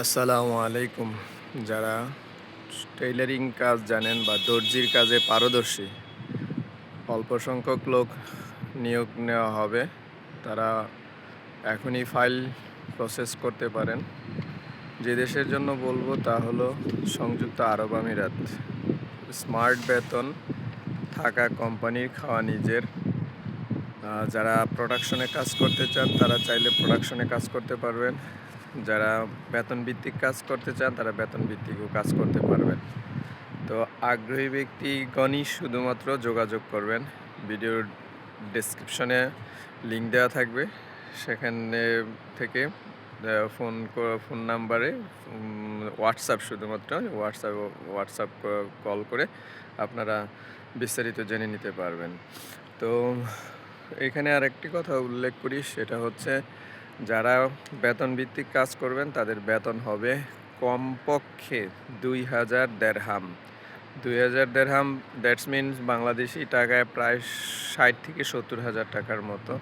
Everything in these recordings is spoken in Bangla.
আসসালামু আলাইকুম। যারা টেইলারিং কাজ জানেন বা দর্জির কাজে পারদর্শী, অল্প সংখ্যক লোক নিয়োগ নেওয়া হবে। তারা এখনই ফাইল প্রসেস করতে পারেন। যে দেশের জন্য বলব তা হলো সংযুক্ত আরব আমিরাত। স্মার্ট বেতন থাকা কোম্পানির খাওয়া নিজের। যারা প্রোডাকশনে কাজ করতে চান, তারা চাইলে প্রোডাকশনে কাজ করতে পারবেন। যারা বেতন ভিত্তিক কাজ করতে চান, তারা বেতন ভিত্তিকও কাজ করতে পারবেন। তো আগ্রহী ব্যক্তিগণই শুধুমাত্র যোগাযোগ করবেন। ভিডিওর ডেসক্রিপশনে লিঙ্ক দেওয়া থাকবে। সেখানে থেকে ফোন ফোন নাম্বারে হোয়াটসঅ্যাপ শুধুমাত্র হোয়াটসঅ্যাপ হোয়াটসঅ্যাপ কল করে আপনারা বিস্তারিত জেনে নিতে পারবেন। তো এখানে আরেকটি কথা উল্লেখ করি, সেটা হচ্ছে যারা বেতন ভিত্তিক কাজ করবেন, তাদের বেতন হবে কমপক্ষে দুই হাজার দেড়হাম। দুই হাজার দেড়হাম দ্যাটস মিনস বাংলাদেশি টাকায় প্রায় ষাট থেকে সত্তর হাজার টাকার মতো।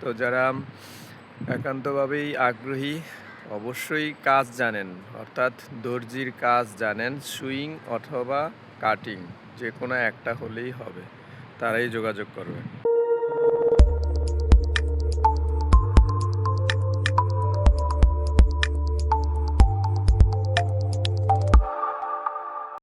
তো যারা একান্তভাবেই আগ্রহী, অবশ্যই কাজ জানেন, অর্থাৎ দর্জির কাজ জানেন, সুইং অথবা কাটিং, যে কোনো একটা হলেই হবে। তারাই যোগাযোগ করবেন।